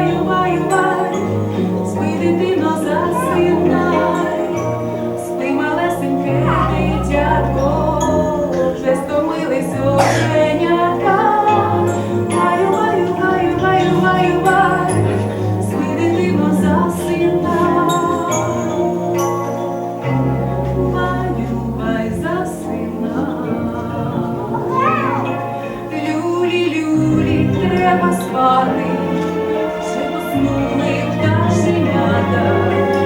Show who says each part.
Speaker 1: Маю, маю, май, спи дитино засинай, спи малесеньке дитятко, вже стомились оченятка. Маю, маю, маю, маю, маю, май, спи дитино треба спати сну ми та женята.